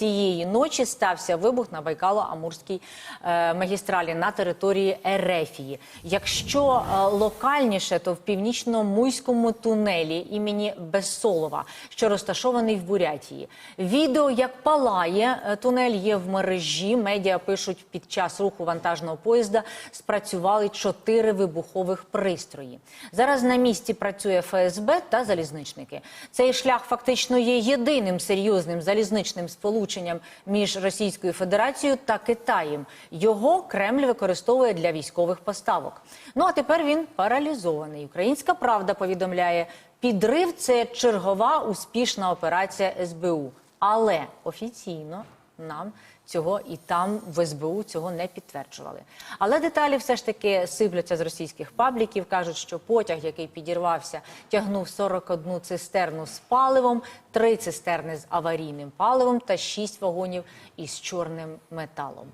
цієї ночі стався вибух на Байкало-Амурській е, магістралі на території Ерефії. Якщо е, локальніше, то в північно-муйському тунелі імені Безсолова, що розташований в Бурятії. Відео, як палає е, тунель, є в мережі. Медіа пишуть, під час руху вантажного поїзда спрацювали чотири вибухових пристрої. Зараз на місці працює ФСБ та залізничники. Цей шлях фактично є єдиним серйозним залізничним сполученням між Російською Федерацією та Китаєм. Його Кремль використовує для військових поставок. Ну а тепер він паралізований. Українська правда повідомляє, підрив це чергова успішна операція СБУ. Але офіційно нам цього і там в СБУ цього не підтверджували. Але деталі все ж таки сипляться з російських пабліків. кажуть, що потяг, який підірвався, тягнув 41 цистерну з паливом, 3 цистерни з аварійним паливом та 6 вагонів із чорним металом.